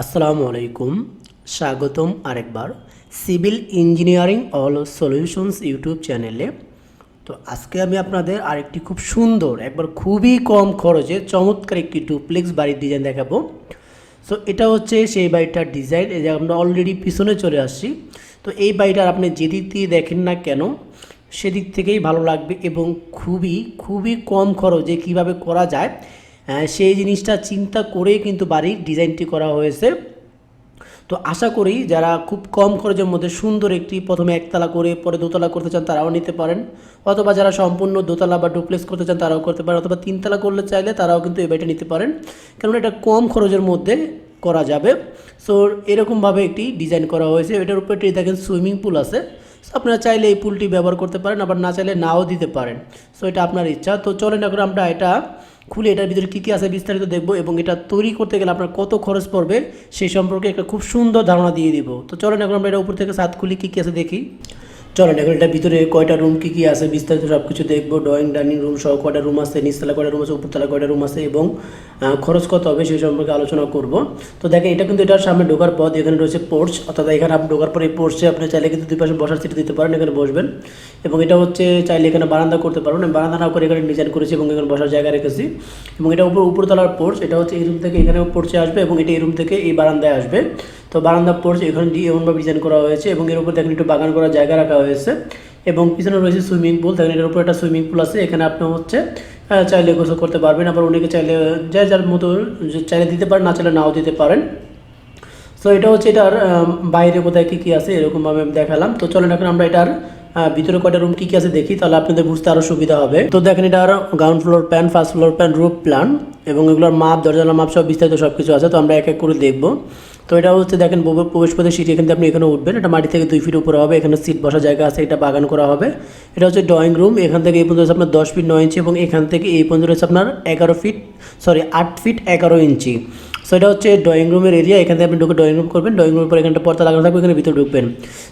আসসালামু আলাইকুম, স্বাগতম আরেকবার civil engineering all solutions YouTube চ্যানেলে। তো আজকে আমি আপনাদের আরেকটি খুব সুন্দর, একবার খুবই কম খরচে চমৎকার একটি ডুপ্লেক্স বাড়ির ডিজাইন দেখাবো। সো এটা হচ্ছে সেই বাড়িটার ডিজাইন, এই যে আমরা অলরেডি পিছনে চলে আসছি। তো এই বাড়িটার আপনি যেদিক দিয়ে দেখেন না কেন, সেদিক থেকেই ভালো লাগবে এবং খুবই খুবই কম খরচে কীভাবে করা যায় সেই জিনিসটা চিন্তা করেই কিন্তু বাড়ির ডিজাইনটি করা হয়েছে। তো আশা করি যারা খুব কম খরচের মধ্যে সুন্দর একটি প্রথমে একতলা করে পরে দোতলা করতে চান তারাও নিতে পারেন। অথবা যারা সম্পূর্ণ দোতলা বা ডুপ্লেক্স করতে চান তারাও করতে পারেন অথবা তিনতলা করলে চাইলে তারাও কিন্তু এই বাড়িটা নিতে পারেন। কারণ এটা কম খরচের মধ্যে করা যাবে। সো এরকমভাবে একটি ডিজাইন করা হয়েছে। এটার উপরে দেখেন সুইমিং পুল আছে। So, আপনারা চাইলে এই পুলটি ব্যবহার করতে পারেন আবার না চাইলে নাও দিতে পারেন। সো এটা আপনার ইচ্ছা। তো চলেন এখন আমরা এটা খুলে এটার ভিতরে কী কী আছে বিস্তারিত দেখব এবং এটা তৈরি করতে গেলে আপনার কত খরচ পড়বে সেই সম্পর্কে একটা খুব সুন্দর ধারণা দিয়ে দিব। তো চলেন এখন আমরা এটা উপর থেকে সাত খুলি কী কী আছে দেখি। চলেন এখন এটার ভিতরে কয়টা রুম কী কী আছে বিস্তারিত সব কিছু দেখব। ড্রয়িং ডাইনিং রুম সহ কয়টা রুম আছে, নিচতলা কয়টা রুম আছে, উপরতলা কয়টা রুম আছে এবং খরচ কত হবে সেই সম্পর্কে আলোচনা করব। তো দেখেন, এটা কিন্তু এটার সামনে ঢোকার পথ, এখানে রয়েছে পোর্চ অর্থাৎ এখানে আপনি ঢোকার পরে এই পোর্চে আপনি চাইলে কিন্তু দুই পাশে বসার সিট দিতে পারেন, এখানে বসবেন। এবং এটা হচ্ছে, চাইলে এখানে বারান্দা করতে পারবেন। বারান্দা না করে এখানে ডিজাইন করেছি এবং এখানে বসার জায়গা রেখেছি। এবং এটা উপর, উপরতলার পোর্চ এটা হচ্ছে এই রুম থেকে এখানে পোর্চে আসবে এবং এটা এই রুম থেকে এই বারান্দায় আসবে। তো বারান্দা পোর্চ এখানে দিয়ে এমনভাবে ডিজাইন করা হয়েছে এবং এর উপর দেখেন একটু বাগান করার জায়গা রাখা হয়েছে এবং পিছনে রয়েছে সুইমিং পুল দেখেন এটার উপর একটা সুইমিং পুল আছে, এখানে আপনি হচ্ছে চাইলে গোসল করতে পারবেন, আবার অনেকে চাইলে যার যার মতো চাইলে দিতে পারেন, না চাইলে নাও দিতে পারেন। সো এটা হচ্ছে এটার বাইরে কোথায় কী কী আছে এরকমভাবে আমি দেখালাম। তো চলেন এখন আমরা এটার ভিতরে কয়টা রুম কী কী আছে দেখি, তাহলে আপনাদের বুঝতে আরও সুবিধা হবে। তো দেখেন এটার ground floor plan first floor plan roof plan এবং এগুলোর মাপ দরজালার মাপ সব বিস্তারিত সব কিছু আছে, তো আমরা এক এক করে দেখব। তো এটা হচ্ছে দেখেন প্রবে- প্রবেশ পথে সিট এখান থেকে আপনি এখানে উঠবেন। এটা মাটি থেকে দুই ফিট উপরে হবে, এখানে সিট বসার জায়গা আছে, এটা বাগান করা হবে। এটা হচ্ছে ড্রয়িং রুম এখান থেকে এই পর্যন্ত হচ্ছে আপনার দশ ফিট নয় ইঞ্চি এবং এখান থেকে এই পর্যন্ত হচ্ছে আপনার এগারো ফিট সরি আট ফিট এগারো ইঞ্চি। সো এটা হচ্ছে ড্রয়িং রুমের এরিয়া এখান আপনি ঢুকে ড্রয়িং রুম করবেন। ড্রয়িং রুমের পর এখানটা পর্দা লাগানো থাকবে এখানে ভিতরে ঢুকবেন।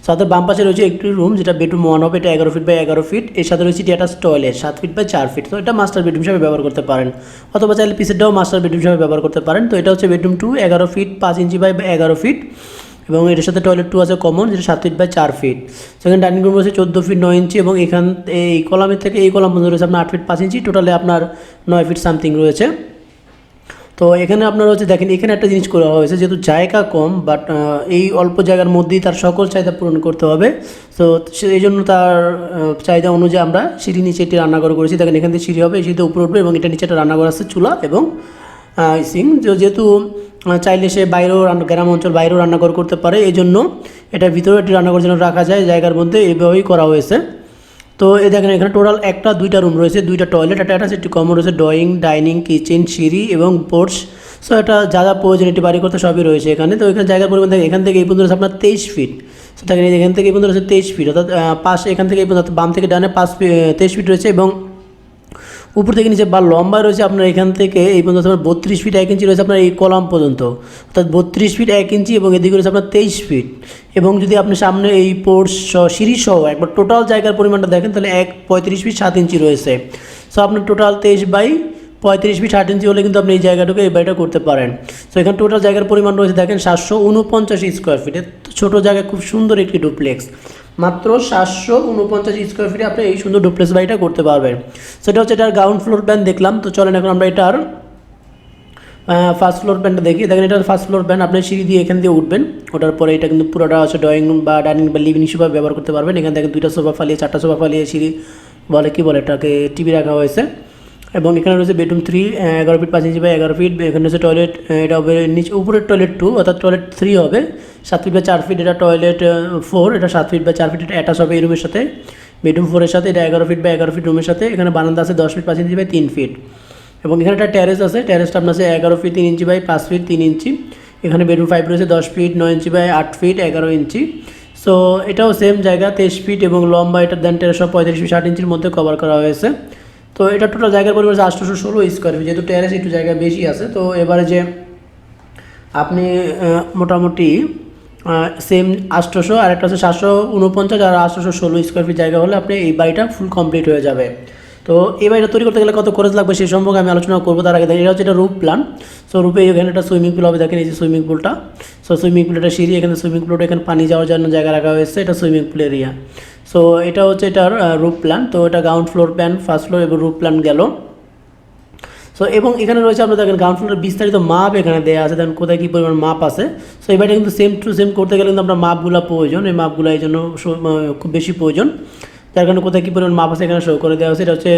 সাথে বাম পাশে রয়েছে একটি রুম যেটা বেডরুম ওয়ান হবে এটা এগারো ফিট বাই এগারো ফিট এর সাথে রয়েছে অ্যাটাচ টয়লেট সাত ফিট বাই চার ফিট তো এটা মাস্টার বেডরুম হিসাবে ব্যবহার করতে পারেন। অথবা চাইলে পিসেরটাও মাস্টার বেডরুম হিসাবে ব্যবহার করতে পারেন। তো, এটা হচ্ছে বেডরুম টু এগারো ফিট পাঁচ ইঞ্চি বাই এগারো ফিট এবং এটার সাথে টয়লেট টু আছে কমন যেটা সাত ফিট বাই চার ফিট সেখানে ডাইনিং রুম রয়েছে চোদ্দ ফিট নয় ইঞ্চি এবং এখান, এই কলামের থেকে এই কলাম পর্যন্ত রয়েছে আপনার আট ফিট পাঁচ ইঞ্চি টোটালে আপনার নয় ফিট সামথিং রয়েছে। তো এখানে আপনারা হচ্ছে দেখেন, এখানে একটা জিনিস করা হয়েছে, যেহেতু জায়গা কম বাট এই অল্প জায়গার মধ্যেই তার সকল চাহিদা পূরণ করতে হবে। তো সেই জন্য তার চাহিদা অনুযায়ী আমরা সিঁড়ি নিচে একটি রান্নাঘর করেছি। দেখেন, এখান থেকে সিঁড়ি হবে সিঁড়িতে উপরে উঠবে এবং এটা নিচে একটা রান্নাঘর আছে, চুলা এবং সিং যেহেতু চাইলে সে বাইরেও গ্রাম অঞ্চল বাইরেও রান্নাঘর করতে পারে এই জন্য এটা ভিতরে একটি রান্নাঘর যেন রাখা যায় জায়গার মধ্যে এইভাবেই করা হয়েছে। তো এই দেখেন, এখানে টোটাল একটা, দুইটা রুম রয়েছে, দুইটা টয়লেট একটা একটা একটি কমন রয়েছে ড্রয়িং ডাইনিং কিচেন সিঁড়ি এবং পোর্টস সো এটা যা যা প্রয়োজন, এটি বাড়ি করতে সবই রয়েছে এখানে। তো এখানে জায়গার পরিমাণ দেখেন, এখান থেকে এই পর্যন্ত আপনার তেইশ ফিট দেখেন, এখান থেকে এই পর্যন্ত রয়েছে তেইশ ফিট অর্থাৎ পাশ, এখান থেকে এই পর্যন্ত বাম থেকে ডানে পাঁচ তেইশ ফিট রয়েছে এবং উপর থেকে নিচে বা লম্বা রয়েছে আপনার এখান থেকে, এই পর্যন্ত আপনার বত্রিশ ফিট এক ইঞ্চি রয়েছে আপনার এই কলাম পর্যন্ত। অর্থাৎ বত্রিশ ফিট এক ইঞ্চি এবং এদিকে রয়েছে আপনার তেইশ ফিট এবং যদি আপনি সামনে এই পোর্টস সহ, সিঁড়ি সহ একবার টোটাল জায়গার পরিমাণটা দেখেন, তাহলে এক পঁয়ত্রিশ ফিট সাত ইঞ্চি রয়েছে। সো আপনার টোটাল তেইশ বাই পঁয়ত্রিশ ফিট ষাট ইঞ্চি হলে কিন্তু আপনি এই জায়গাটুকু এই বাড়িটা করতে পারেন। তো এখানে টোটাল জায়গার পরিমাণ রয়েছে, দেখেন, সাতশো উনপঞ্চাশ স্কোয়ার ফিটে ছোটো জায়গায় খুব সুন্দর একটি ডুপ্লেক্স মাত্র সাতশো উনপঞ্চাশ স্কোয়ার ফিটে আপনি এই সুন্দর ডুপ্লেক্স বাড়িটা করতে পারবেন। সেটা হচ্ছে এটার গ্রাউন্ড ফ্লোর প্ল্যান দেখলাম। তো চলেন এখন আমরা এটার ফার্স্ট ফ্লোর প্যানটা দেখি। দেখেন এটার ফার্স্ট ফ্লোর প্যান আপনি সিঁড়ি দিয়ে এখান দিয়ে উঠবেন। ওঠার পরে এটা কিন্তু পুরোটা হচ্ছে ড্রয়িং রুম বা ডাইনিং বা লিভিং হিসেবে ব্যবহার করতে পারবেন। এখান থেকে দুইটা সোফা ফালিয়ে, চারটা সোফা ফালিয়ে সিঁড়ি বলে, কি বলে এটাকে টিভি রাখা হয়েছে। এবং এখানে রয়েছে বেডরুম থ্রি এগারো ফিট পাঁচ ইঞ্চি বা এগারো ফিট এখানে রয়েছে টয়লেট এটা হবে নিচে, উপরের টয়লেট টু অর্থাৎ টয়লেট থ্রি হবে। সাত ফিট বা চার ফিট এটা টয়লেট ফোর এটা সাত ফিট বা চার ফিট এটা অ্যাটাচ হবে এই রুমের সাথে। বেডরুম ফোরের সাথে এটা এগারো ফিট বা এগারো ফিট রুমের সাথে, এখানে বারান্দা আছে দশ ফিট পাঁচ ইঞ্চি বাই তিন ফিট এবং এখানে একটা ট্যারেস আছে ট্যারেসটা আপনার আছে এগারো ফিট তিন ইঞ্চি বাই পাঁচ ফিট তিন ইঞ্চি এখানে বেডরুম ফাইভ রয়েছে দশ ফিট নয় ইঞ্চি বাই আট ফিট এগারো ইঞ্চি সো এটাও সেম জায়গা, তেইশ ফিট এবং লম্বা, এটা দেন তেরোশো পঁয়ত্রিশ ফিট ষাট ইঞ্চির মধ্যে কভার করা হয়েছে। তো এটা টোটাল জায়গার পরিমাণ আছে আটশোশো ষোলো স্কোয়ার ফিট যেহেতু টেরেস একটু জায়গা বেশি আছে, তো এবারে যে আপনি মোটামুটি সেম আটশোশো আর একটা হচ্ছে সাতশো ঊনপঞ্চাশ আর আটশোশো ষোলো স্কোয়ার ফিট জায়গা হলে আপনি এই বাড়িটা ফুল কমপ্লিট হয়ে যাবে। তো এই বাড়িটা তৈরি করতে গেলে কত খরচ লাগবে সেই সম্পর্কে আমি আলোচনা করব। তার আগে দেখেন, এটা হচ্ছে একটা রূপ প্ল্যান। সো রূপে এখানে একটা সুইমিং পুল হবে, দেখেন এই যে সুইমিং পুলটা। সো সুইমিং পুল একটা সিঁড়ি, এখানে সুইমিং পুলটা, এখানে পানি যাওয়ার জন্য জায়গা রাখা হয়েছে, এটা সুইমিং পুল এরিয়া। সো এটা হচ্ছে এটার রুপ প্ল্যান। তো এটা ground floor plan first floor এবং রুপ প্ল্যান গেল। সো এবং এখানে রয়েছে আপনার দেখেন গ্রাউন্ড ফ্লোরের বিস্তারিত মাপ এখানে দেওয়া আছে। দেখেন কোথায় কী পরিমাণ মাপ আছে। সো এই বাড়িটা কিন্তু সেম টু সেম করতে গেলে কিন্তু আপনার মাপগুলো প্রয়োজন। এই মাপগুলো এই জন্য খুব বেশি প্রয়োজন। যার কারণে কোথায় কী পরিমাণ মাপ আছে এখানে শো করে দেওয়া আছে এটা হচ্ছে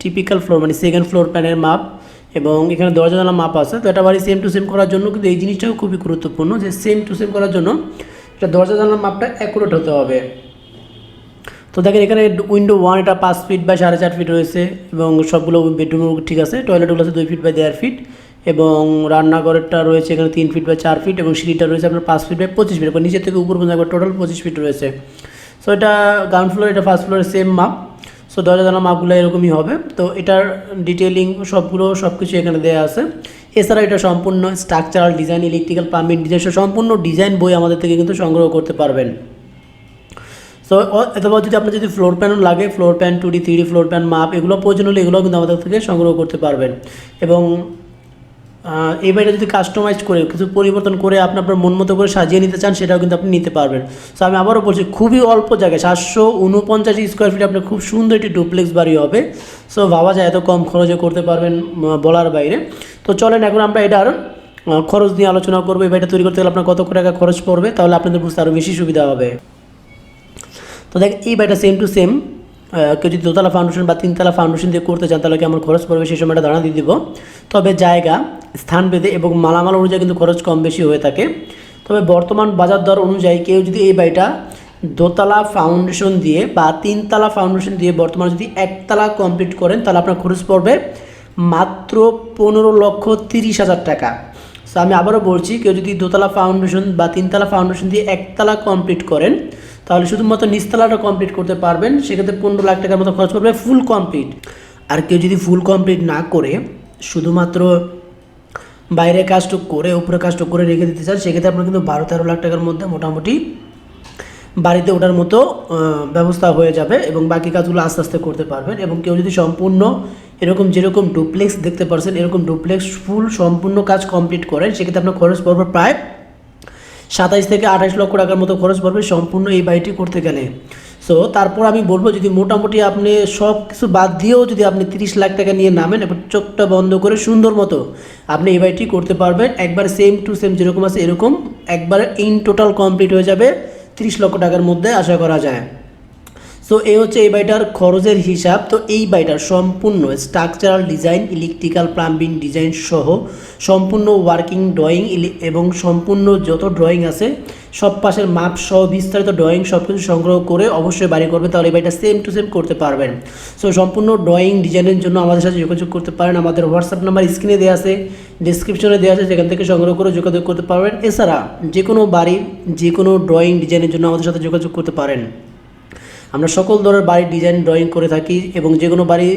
টিপিক্যাল ফ্লোর মানে সেকেন্ড ফ্লোর প্ল্যানের মাপ এবং এখানে দরজা জানালা মাপ আছে। তো এটা বাড়ি সেম টু সেম করার জন্য কিন্তু এই জিনিসটাও খুবই গুরুত্বপূর্ণ যে সেম টু সেম করার জন্য এটা দরজা জানালার মাপটা অ্যাকুরেট হতে হবে। তো দেখেন এখানে উইন্ডো ওয়ান এটা পাঁচ ফিট বা সাড়ে চার ফিট রয়েছে এবং সবগুলো বেডরুম ঠিক আছে টয়লেটগুলো আছে দুই ফিট বাই দেড় ফিট এবং রান্নাঘরেরটা রয়েছে এখানে তিন ফিট বা চার ফিট এবং সিঁড়িটা রয়েছে আপনার পাঁচ ফিট বাই পঁচিশ ফিট নিচের থেকে উপর পর্যন্ত টোটাল পঁচিশ ফিট রয়েছে। সো এটা গ্রাউন্ড ফ্লোর এটা ফার্স্ট ফ্লোরের সেম মাপ সো দরজা জানা মাপগুলো এরকমই হবে। তো এটার ডিটেলিং সবগুলো সব কিছু এখানে দেওয়া আছে। এছাড়া এটা সম্পূর্ণ স্ট্রাকচারাল ডিজাইন ইলেকট্রিক্যাল ডিজাইন সম্পূর্ণ ডিজাইন বই আমাদের থেকে কিন্তু সংগ্রহ করতে পারবেন। সো অথবা যদি আপনার যদি ফ্লোর প্যানও লাগে floor plan two D three D floor plan মাপ এগুলো প্রয়োজন হলে এগুলো কিন্তু আমাদের থেকে সংগ্রহ করতে পারবেন। এবং এই বাড়িটা যদি কাস্টমাইজ করে কিছু পরিবর্তন করে আপনি আপনার মন মতো করে সাজিয়ে নিতে চান, সেটাও কিন্তু আপনি নিতে পারবেন। সো আমি আবারও বলছি, খুবই অল্প জায়গায়, সাতশো উনপঞ্চাশ স্কোয়ার ফিট আপনার খুব সুন্দর একটি ডুপ্লেক্স বাড়ি হবে। সো ভাবা যায় এত কম খরচে করতে পারবেন বলার বাইরে। তো চলেন, এখন আমরা এটার খরচ নিয়ে আলোচনা করব। এই বাড়িটা তৈরি করতে গেলে আপনার কত টাকা খরচ পড়বে, তাহলে আপনাদের বুঝতে আরও বেশি সুবিধা হবে। তো দেখ, এই বাড়িটা সেম টু সেম কেউ যদি দোতলা ফাউন্ডেশন বা তিনতলা ফাউন্ডেশন দিয়ে করতে চান, তাহলে কেমন খরচ পড়বে? সেই সময়টা ধারণা দিয়ে দিব। তবে জায়গা, স্থান ভেদে এবং মালামাল অনুযায়ী কিন্তু খরচ কম বেশি হয়ে থাকে। তবে বর্তমান বাজার দর অনুযায়ী কেউ যদি এই বাড়িটা দোতলা ফাউন্ডেশন দিয়ে বা তিনতলা ফাউন্ডেশন দিয়ে বর্তমানে যদি একতলা কমপ্লিট করেন, তাহলে আপনার খরচ পড়বে মাত্র পনেরো লক্ষ তিরিশ হাজার টাকা। সো আমি আবারও বলছি, কেউ যদি দোতলা ফাউন্ডেশন বা তিনতলা ফাউন্ডেশন দিয়ে একতলা কমপ্লিট করেন, তাহলে শুধুমাত্র নিচতলাটা কমপ্লিট করতে পারবেন, সেক্ষেত্রে পনেরো লাখ টাকার মতো খরচ পড়বে ফুল কমপ্লিট আর কেউ যদি ফুল কমপ্লিট না করে, শুধুমাত্র বাইরে কাজটুক করে উপরে কাজটুক করে রেখে দিতে চান, সেক্ষেত্রে আপনার কিন্তু বারো তেরো লাখ টাকার মধ্যে মোটামুটি বাড়িতে ওঠার মতো ব্যবস্থা হয়ে যাবে এবং বাকি কাজগুলো আস্তে আস্তে করতে পারবেন এবং কেউ যদি সম্পূর্ণ এরকম যেরকম ডুপ্লেক্স দেখতে পারছেন, এরকম ডুপ্লেক্স ফুল সম্পূর্ণ কাজ কমপ্লিট করেন, সেক্ষেত্রে আপনার খরচ পড়বে প্রায় সাতাইশ থেকে আঠাশ লক্ষ টাকার মতো খরচ পড়বে সম্পূর্ণ এই বাড়িটি করতে গেলে। সো তারপর আমি বলব যদি মোটামুটি আপনি সব কিছু বাদ দিয়েও যদি আপনি তিরিশ লাখ টাকা নিয়ে নামেন এবার চোখটা বন্ধ করে সুন্দর মতো আপনি এই বাড়িটি করতে পারবেন। একবার সেম টু সেম যেরকম আছে এরকম, একবার ইন টোটাল কমপ্লিট হয়ে যাবে। তিরিশ লক্ষ টাকার মধ্যে আশা করা যায়। সো এই হচ্ছে এই বাড়িটার খরচের হিসাব। তো এই বাড়িটার সম্পূর্ণ structural design electrical plumbing design সহ সম্পূর্ণ ওয়ার্কিং ড্রয়িং এবং সম্পূর্ণ যত ড্রয়িং আছে, সব পাশের মাপ সহ বিস্তারিত ড্রয়িং সব কিছু সংগ্রহ করে অবশ্যই বাড়ি করবে তাহলে এই বাড়িটা সেম টু সেম করতে পারবেন। সো সম্পূর্ণ ড্রয়িং ডিজাইনের জন্য আমাদের সাথে যোগাযোগ করতে পারেন। আমাদের হোয়াটসঅ্যাপ নাম্বার স্ক্রিনে দেওয়া আছে ডিসক্রিপশনে দেওয়া আছে যেখান থেকে সংগ্রহ করে যোগাযোগ করতে পারবেন। এছাড়া যে কোনো বাড়ির যে কোনো ড্রয়িং ডিজাইনের জন্য আমাদের সাথে যোগাযোগ করতে পারেন। আমরা সকল ধরনের বাড়ির ডিজাইন ড্রয়িং করে থাকি এবং যে কোনো বাড়ি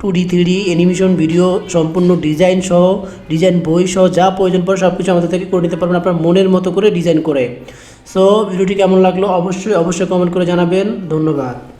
two D three D animation video সম্পূর্ণ ডিজাইন সহ ডিজাইন বই সহ, যা প্রয়োজন পড়ে সব কিছু আমাদের থেকে করে নিতে পারবেন আপনার মনের মতো করে ডিজাইন করে। সো ভিডিওটি কেমন লাগল? অবশ্যই অবশ্যই কমেন্ট করে জানাবেন। ধন্যবাদ।